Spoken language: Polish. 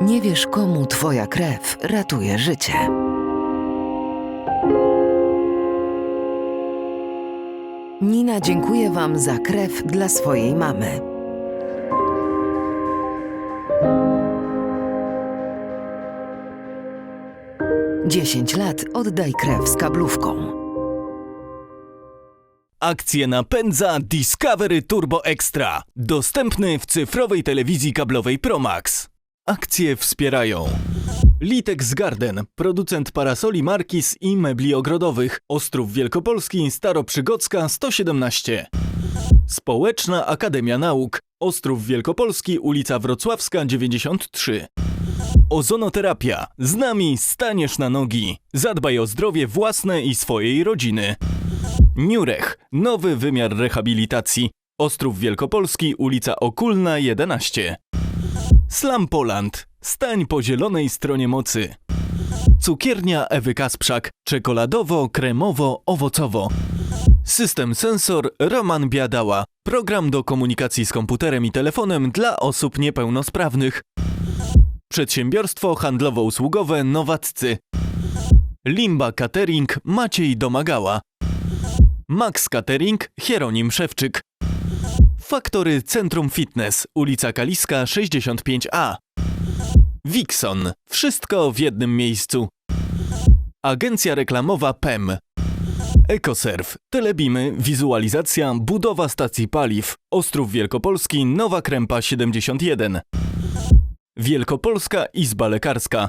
Nie wiesz, komu Twoja krew ratuje życie. Nina dziękuję Wam za krew dla swojej mamy. Dziesięć lat oddaj krew z kablówką. Akcję napędza Discovery Turbo Extra. Dostępny w cyfrowej telewizji kablowej Promax. Akcje wspierają Litex Garden, producent parasoli Markis i mebli ogrodowych. Ostrów Wielkopolski, Staroprzygodzka 117. Społeczna Akademia Nauk. Ostrów Wielkopolski, ulica Wrocławska 93. Ozonoterapia. Z nami staniesz na nogi. Zadbaj o zdrowie własne i swojej rodziny. Niurech. Nowy wymiar rehabilitacji. Ostrów Wielkopolski, ulica Okulna 11. Slam Poland. Stań po zielonej stronie mocy. Cukiernia Ewy Kasprzak. Czekoladowo, kremowo, owocowo. System sensor Roman Biadała. Program do komunikacji z komputerem i telefonem dla osób niepełnosprawnych. Przedsiębiorstwo handlowo-usługowe Nowaccy. Limba Catering Maciej Domagała. Max Catering Hieronim Szewczyk. Faktory Centrum Fitness, ulica Kaliska 65A. Wixon. Wszystko w jednym miejscu. Agencja reklamowa PEM. Ekoserv. Telebimy, wizualizacja, budowa stacji paliw. Ostrów Wielkopolski, Nowa Krępa 71. Wielkopolska Izba Lekarska.